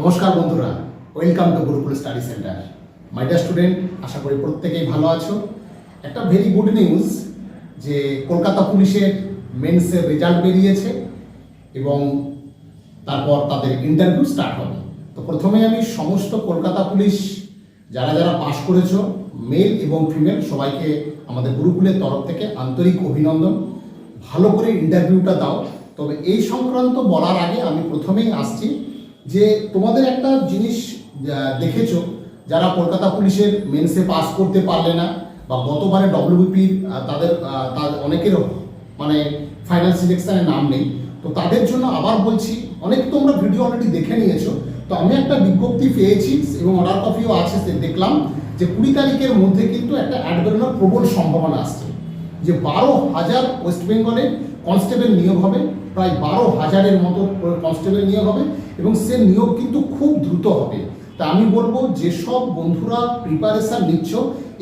নমস্কার বন্ধুরা welcome to Gurukul study centre my dear student আশা করি প্রত্যেকেই ভালো আছো। একটা ভেরি গুড নিউজ যে কলকাতা পুলিশের মেন্সের রেজাল্ট বেরিয়েছে এবং তারপর তাদের ইন্টারভিউ স্টার্ট হবে। তো প্রথমে আমি সমস্ত কলকাতা পুলিশ, যারা যারা পাশ করেছ মেল এবং ফিমেল সবাইকে আমাদের গুরুকুলের তরফ থেকে আন্তরিক অভিনন্দন। ভালো করে ইন্টারভিউটা দাও। তবে এই সংক্রান্ত বলার আগে আমি প্রথমেই আসছি যে তোমাদের একটা জিনিস দেখেছ, যারা কলকাতা পুলিশের মেন্সে পাস করতে পারলে না, বা গতবারে ডব্লিউবিপির তাদের অনেকের মানে ফাইনাল সিলেকশনে নাম নেই, তো তাদের জন্য আবার বলছি, অনেক তোমরা ভিডিও অলরেডি দেখে নিয়েছো, তো আমি একটা বিজ্ঞপ্তি পেয়েছি, এবং অর্ডার কপিও আছে, সে দেখলাম যে কুড়ি তারিখের মধ্যে কিন্তু একটা অ্যাড বেরোনোর প্রবল সম্ভাবনা আসছে, যে বারো হাজার ওয়েস্ট বেঙ্গলে কনস্টেবল নিয়োগ হবে, প্রায় বারো হাজারের মতো কনস্টেবল নিয়োগ হবে এবং সে নিয়োগ কিন্তু খুব দ্রুত হবে। তা আমি বলব, যেসব বন্ধুরা প্রিপারেশন নিচ্ছ,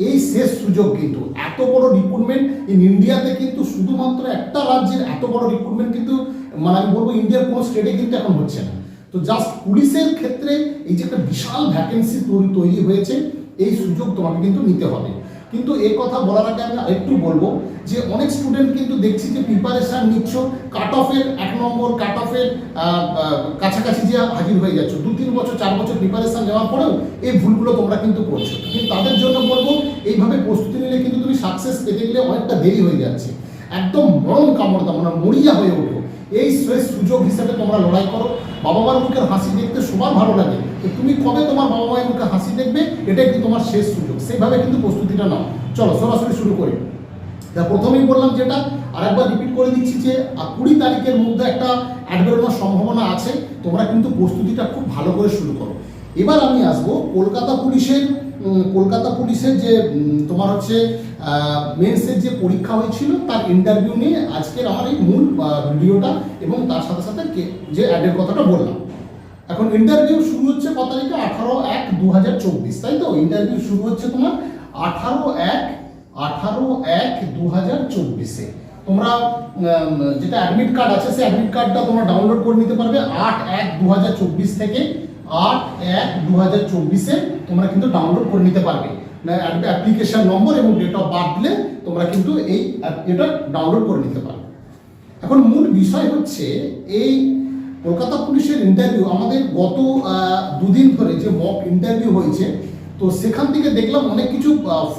এই শেষ সুযোগ কিন্তু, এত বড় রিক্রুটমেন্ট ইন ইন্ডিয়াতে কিন্তু শুধুমাত্র একটা রাজ্যের এত বড় রিক্রুটমেন্ট কিন্তু মানে আমি বলব ইন্ডিয়ার কোনো স্টেটে কিন্তু এখন হচ্ছে না। তো জাস্ট পুলিশের ক্ষেত্রে এই যে একটা বিশাল ভ্যাকেন্সি তৈরি হয়েছে, এই সুযোগ তোমাকে কিন্তু নিতে হবে। কিন্তু এই কথা বলার আগে আমি আরেকটু বলব যে অনেক স্টুডেন্ট কিন্তু দেখছি যে প্রিপারেশন নিচ্ছ কাট অফের এক নম্বর কাট অফের কাছাকাছি যে হাজির হয়ে যাচ্ছ, দু তিন বছর, চার বছর প্রিপারেশন নেওয়ার পরেও এই ভুলগুলো তোমরা কিন্তু করছ। কিন্তু তাদের জন্য বলব, এইভাবে প্রস্তুতি নিলে কিন্তু তুমি সাকসেস পেতে গেলে অনেকটা দেরি হয়ে যাচ্ছে। একদম মরণ কামড় মানে মরিয়া হয়ে ওঠো। এই সুযোগ হিসেবে তোমরা লড়াই করো। বাবা মার মুখের হাসি দেখতে সবার ভালো লাগে। তুমি কবে তোমার বাবা মায়ের মুখে হাসি দেখবে? এটাই কিন্তু তোমার শেষ সুযোগ। সেইভাবে কিন্তু প্রস্তুতিটা নাও। চলো, সরাসরি শুরু করি। তা প্রথমেই বললাম যেটা, আরেকবার রিপিট করে দিচ্ছি যে কুড়ি তারিখের মধ্যে একটা অ্যাড বেরোনোর সম্ভাবনা আছে। তোমরা কিন্তু প্রস্তুতিটা খুব ভালো করে শুরু করো। এবার আমি আসব কলকাতা পুলিশের কলকাতা পুলিশের যে তোমার হচ্ছে মেন্সের যে পরীক্ষা হয়েছিল, তার ইন্টারভিউ নিয়ে আজকের আমার এই মূল ভিডিওটা এবং তার সাথে সাথে যে অ্যাডের কথাটা বললাম। এখন ইন্টারভিউ শুরু হচ্ছে কত তারিখে? আঠারো এক দু হাজার চব্বিশ, তাই তো? ইন্টারভিউ শুরু হচ্ছে তোমার আঠারো এক আঠারো এক দু হাজার চব্বিশে। তোমরা যেটা অ্যাডমিট কার্ড আছে, সেই অ্যাডমিট কার্ডটা তোমরা ডাউনলোড করে নিতে পারবে আট এক দু হাজার চব্বিশ থেকে আট এক দু হাজার চব্বিশে তোমরা কিন্তু ডাউনলোড করে নিতে পারবে। অ্যাপ্লিকেশন নম্বর এবং ডেট অফ বার্থ দিলে তোমরা কিন্তু এই এটা ডাউনলোড করে নিতে পারবে। এখন মূল বিষয় হচ্ছে এই কলকাতা পুলিশের ইন্টারভিউ আমাদের গত দুদিন ধরে যে মক ইন্টারভিউ হয়েছে, তো সেখান থেকে দেখলাম অনেক কিছু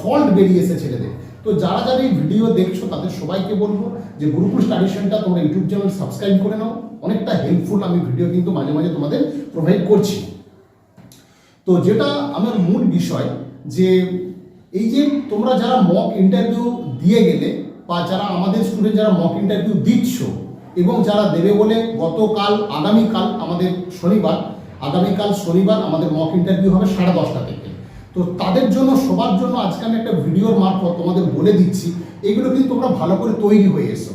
ফল্ট বেরিয়েছে ছেলেদের। তো যারা যারা এই ভিডিও দেখছ, তাদের সবাইকে বলব যে গুরুকুল স্টাডি সেন্টার তোমরা ইউটিউব চ্যানেল সাবস্ক্রাইব করে নাও। অনেকটা হেল্পফুল আমি ভিডিও কিন্তু মাঝে মাঝে তোমাদের প্রোভাইড করছি। তো যেটা আমার মূল বিষয়, যে এই যে তোমরা যারা মক ইন্টারভিউ দিয়ে গেলে, বা যারা আমাদের স্টুডেন্ট যারা মক ইন্টারভিউ দিচ্ছ এবং যারা দেবে বলে গতকাল, আগামীকাল আমাদের শনিবার, আগামীকাল শনিবার আমাদের মক ইন্টারভিউ হবে সাড়ে দশটা থেকে। তো তাদের জন্য, সবার জন্য আজকে আমি একটা ভিডিওর মারফত তোমাদের বলে দিচ্ছি, এগুলো কিন্তু তোমরা ভালো করে তৈরি হয়ে এসো।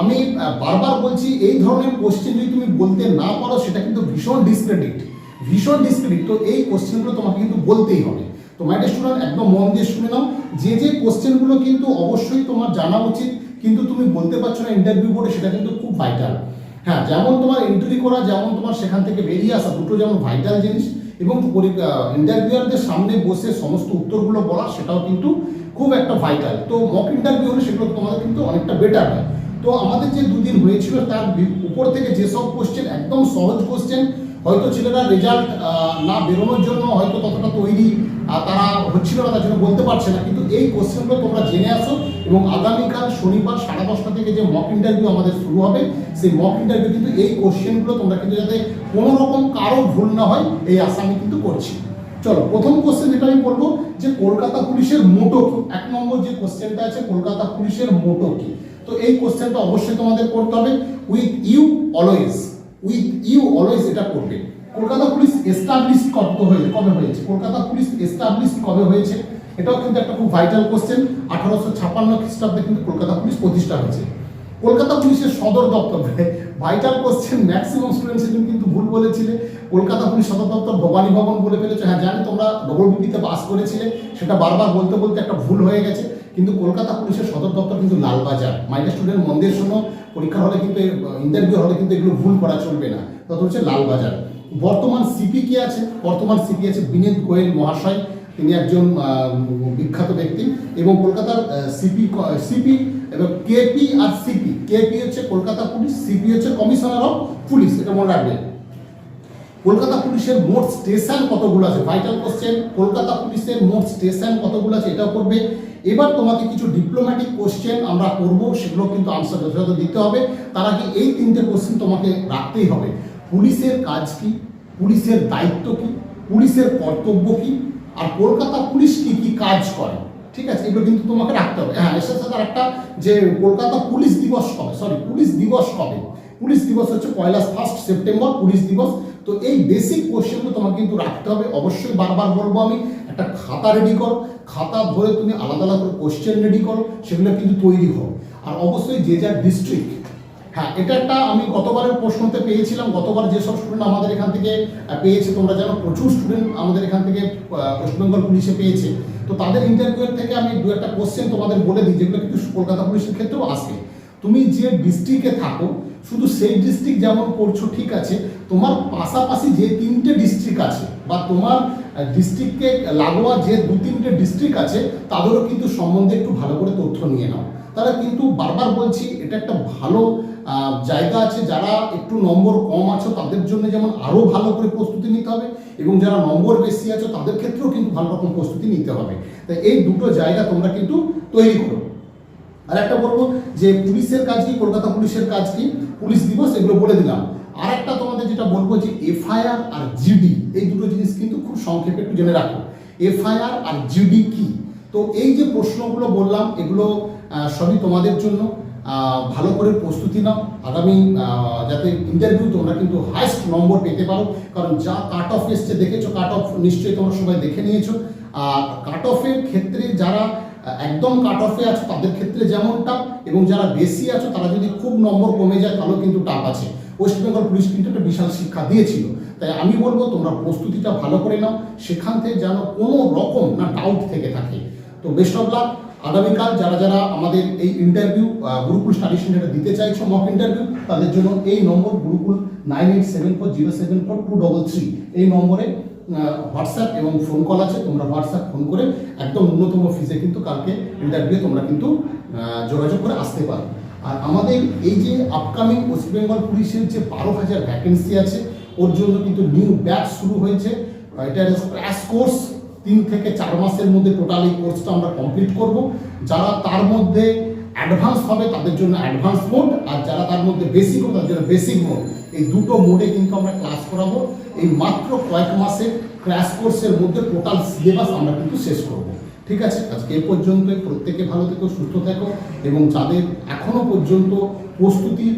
আমি বারবার বলছি, এই ধরনের কোশ্চেন যদি তুমি বলতে না পারো, সেটা কিন্তু ভীষণ ডিসক্রেডিট ভীষণ ডিসক্রেডিট তো এই কোশ্চেনগুলো তোমাকে কিন্তু বলতেই হবে। তো মাইডে স্টুডেন্ট একদম মন দিয়ে শুনে নাও। যে যে কোশ্চেনগুলো কিন্তু অবশ্যই তোমার জানা উচিত কিন্তু তুমি বলতে পারছ না ইন্টারভিউ বোর্ডে সেটা কিন্তু খুব ভাইটাল হ্যাঁ যেমন তোমার এন্ট্রি করা, যেমন তোমার সেখান থেকে বেরিয়ে আসা, দুটো যেমন ভাইটাল জিনিস এবং ইন্টারভিউয়ারদের সামনে বসে সমস্ত উত্তরগুলো বলা সেটাও কিন্তু খুব একটা ভাইটাল তো মক ইন্টারভিউ হলে সেগুলো তোমাদের কিন্তু অনেকটা বেটার হয়। তো আমাদের যে দুদিন হয়েছিল, তার উপর থেকে যেসব কোশ্চেন একদম সহজ কোশ্চেন হয়তো ছেলেরা রেজাল্ট না বেরোনোর জন্য হয়তো ততটা তৈরি তারা হচ্ছিল না, তার জন্য বলতে পারছে না। কিন্তু এই কোশ্চেনগুলো তোমরা জেনে আসো এবং আগামীকাল শনিবার সাড়ে দশটা থেকে যে মক ইন্টারভিউ আমাদের শুরু হবে, সেই মক ইন্টারভিউ কিন্তু এই কোশ্চেনগুলো তোমরা কিন্তু যাতে কোনো রকম কারও ভুল না হয়, এই আশা আমি কিন্তু করছি। চলো, প্রথম কোশ্চেন যেটা আমি বলব যে কলকাতা পুলিশের মোটো কি? এক নম্বর যে কোশ্চেনটা আছে, কলকাতা পুলিশের মোটো কি? তো এই কোশ্চেনটা অবশ্যই তোমাদের করতে হবে। With you always with you always এটা করবে। কলকাতা পুলিশ এস্টাবলিশ কবে হয়েছে? কবে হয়েছে? কলকাতা পুলিশ এস্টাবলিশ কবে হয়েছে? এটাও কিন্তু একটা খুব ভাইটাল কোশ্চেন আঠারোশো ছাপ্পান্ন খ্রিস্টাব্দে কিন্তু কলকাতা পুলিশ প্রতিষ্ঠা হয়েছে। কলকাতা পুলিশের সদর দপ্তর। ভাইটাল কোশ্চেন ম্যাক্সিমাম স্টুডেন্টস কিন্তু ভুল বলেছিলে। কলকাতা পুলিশ সদর দপ্তর ভবানী ভবন বলে ফেলেছে। হ্যাঁ জানি তোমরা ডবল বিপিতে পাস করেছিলে। সেটা বারবার বলতে বলতে একটা ভুল হয়ে গেছে। কিন্তু কলকাতা পুলিশের সদর দপ্তর কিন্তু লালবাজার মাইনার স্টুডেন্ট মন্দির শোনো, পরীক্ষা হলে কিন্তু ইন্টারভিউ হলে কিন্তু এগুলো ভুল করা চলবে না। তত হচ্ছে লালবাজার বর্তমান সিপি কি আছে? বর্তমান সিপি আছে বিনীত গোয়েল মহাশয়। তিনি একজন বিখ্যাত ব্যক্তি এবং কলকাতার সিপি সিপি এবং কেপি আর সিপি কেপি হচ্ছে কলকাতা পুলিশ সিপি হচ্ছে কমিশনার অফ পুলিশ, এটা মনে রাখবেন। কলকাতা পুলিশের মোট স্টেশন কতগুলো আছে? ভাইটাল কোশ্চেন কলকাতা পুলিশের মোট স্টেশন কতগুলো আছে এটাও করবে এবার তোমাকে কিছু ডিপ্লোম্যাটিক কোশ্চেন আমরা করব সেগুলো কিন্তু আনসার যথাযথ দিতে হবে। তার আগে এই তিনটে কোশ্চেন তোমাকে রাখতেই হবে। পুলিশের কাজ কি? পুলিশের দায়িত্ব কি? পুলিশের কর্তব্য কি? আর কলকাতা পুলিশ কি কি কাজ করে? ঠিক আছে? এগুলো কিন্তু তোমাকে রাখতে হবে। হ্যাঁ এর সাথে সাথে একটা যে কলকাতা পুলিশ দিবস কবে সরি পুলিশ দিবস কবে পুলিশ দিবস হচ্ছে পয়লা ফার্স্ট সেপ্টেম্বর পুলিশ দিবস। তো এই বেসিক কোশ্চেনগুলো তোমাকে কিন্তু রাখতে হবে। অবশ্যই বারবার বলব আমি, একটা খাতা রেডি করো। খাতা ধরে তুমি আলাদা আলাদা করে কোশ্চেন রেডি করো। সেগুলো কিন্তু তৈরি হও আর অবশ্যই যে যার ডিস্ট্রিক্ট হ্যাঁ এটা একটা আমি গতবারের প্রশ্নতে পেয়েছিলাম, গতবার যেসব স্টুডেন্ট আমাদের এখান থেকে পেয়েছে, তোমরা জানো, প্রচুর স্টুডেন্ট আমাদের এখান থেকে ওয়েস্ট বেঙ্গল পুলিশে পেয়েছে। তো তাদের ইন্টারভিউয়ের থেকে আমি দু একটা কোশ্চেন তোমাদের বলে দিই, যেগুলো কিন্তু কলকাতা পুলিশের ক্ষেত্রেও আসে তুমি যে ডিস্ট্রিক্টে থাকো, শুধু সেই ডিস্ট্রিক্ট যেমন পড়ছো ঠিক আছে, তোমার পাশাপাশি যে তিনটে ডিস্ট্রিক্ট আছে, বা তোমার ডিস্ট্রিক্টকে লাগোয়া যে দু তিনটে ডিস্ট্রিক্ট আছে, তাদেরও কিন্তু সম্বন্ধে একটু ভালো করে তথ্য নিয়ে নাও। তারা কিন্তু বারবার বলছি, এটা একটা ভালো জায়গা আছে, যারা একটু নম্বর কম আছো, তাদের জন্য যেমন আরও ভালো করে প্রস্তুতি নিতে হবে, এবং যারা নম্বর বেশি আছো, তাদের ক্ষেত্রেও কিন্তু ভালো রকম প্রস্তুতি নিতে হবে। তাই এই দুটো জায়গা তোমরা কিন্তু তৈরি করো। আর একটা বলব যে পুলিশের কাজ কি, কলকাতা পুলিশের কাজ কি? পুলিশ দিবস, এগুলো বলে দিলাম। আর একটা তোমাদের যেটা বলব যে এফআইআর আর জিডি, এই দুটো জিনিস কিন্তু খুব সংক্ষেপে একটু জেনে রাখো। এফআইআর আর জিডি কি? তো এই যে প্রশ্নগুলো বললাম, এগুলো সবই তোমাদের জন্য। ভালো করে প্রস্তুতি নাও। আগামী যাতে ইন্টারভিউ তোমরা কিন্তু হাইস্ট নম্বর পেতে পারো। কারণ যা কাট অফ এসছে, দেখেছ কাট অফ নিশ্চয়ই তোমরা সবাই দেখে নিয়েছো। আর কাট অফের ক্ষেত্রে যারা একদম কাট অফে আছো, তাদের ক্ষেত্রে যেমন টাফ এবং যারা বেশি আছো, তারা যদি খুব নম্বর কমে যায় তাহলেও কিন্তু টাফ আছে। ওয়েস্ট বেঙ্গল পুলিশ কিন্তু একটা বিশাল শিক্ষা দিয়েছিল। তাই আমি বলব, তোমরা প্রস্তুতিটা ভালো করে নাও। সেখান থেকে যেন কোনো রকম না ডাউট থেকে থাকে। তো বেস্ট অফ লাক আগামীকাল যারা যারা আমাদের এই ইন্টারভিউ গুরুকুল স্টাডি সেন্টারে দিতে চাইছো মক ইন্টারভিউ তাদের জন্য এই number Gurukul nine eight seven four zero seven four two double three এই নম্বরে হোয়াটসঅ্যাপ এবং ফোন কল আছে, তোমরা হোয়াটসঅ্যাপ ফোন করে একদম ন্যূনতম ফিজে কিন্তু কালকে ইন্টারভিউ তোমরা কিন্তু যোগাযোগ করে আসতে পারো। আর আমাদের এই যে আপকামিং ওয়েস্ট বেঙ্গল পুলিশের যে বারো হাজার ভ্যাকেন্সি আছে, ওর জন্য কিন্তু নিউ ব্যাচ শুরু হয়েছে। এটা ক্র্যাশ কোর্স তিন থেকে চার মাসের মধ্যে টোটাল এই কোর্সটা আমরা কমপ্লিট করব। যারা তার মধ্যে অ্যাডভান্স হবে, তাদের জন্য অ্যাডভান্স মোড আর যারা তার মধ্যে বেসিক হবে, তাদের জন্য বেসিক মোড এই দুটো মোডে কিন্তু আমরা ক্লাস করাবো। এই মাত্র কয়েক মাসে ক্র্যাশ কোর্সের মধ্যে টোটাল সিলেবাস আমরা কিন্তু শেষ করব। ঠিক আছে? আজকে এ পর্যন্তই। প্রত্যেকে ভালো থেকো, সুস্থ থেকো এবং যাদের এখনও পর্যন্ত প্রস্তুতির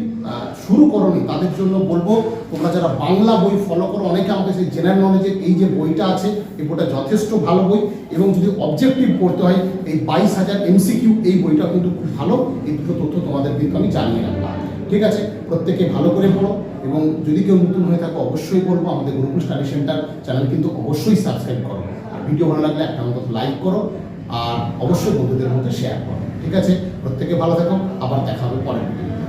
শুরু করনি, তাদের জন্য বলব, তোমরা যারা বাংলা বই ফলো করো, অনেকে আমাকে সেই জেনারেল নলেজের এই যে বইটা আছে এই বইটা যথেষ্ট ভালো বই এবং যদি অবজেক্টিভ পড়তে হয়, এই বাইশ হাজার এমসিকিউ এই বইটা কিন্তু খুব ভালো। এই দুটো তথ্য তোমাদের কিন্তু আমি জানিয়ে রাখলাম ঠিক আছে? প্রত্যেকে ভালো করে পড়ো এবং যদি কেউ নতুন হয়ে থাকো, অবশ্যই বলব, আমাদের গুরুকুল স্টাডি সেন্টার চ্যানেল কিন্তু অবশ্যই সাবস্ক্রাইব করো। আর ভিডিও ভালো লাগলে একটা মতো লাইক করো আর অবশ্যই বন্ধুদের মধ্যে শেয়ার করো। ঠিক আছে? প্রত্যেকে ভালো থাকুন আবার দেখা হবে পরের ভিডিও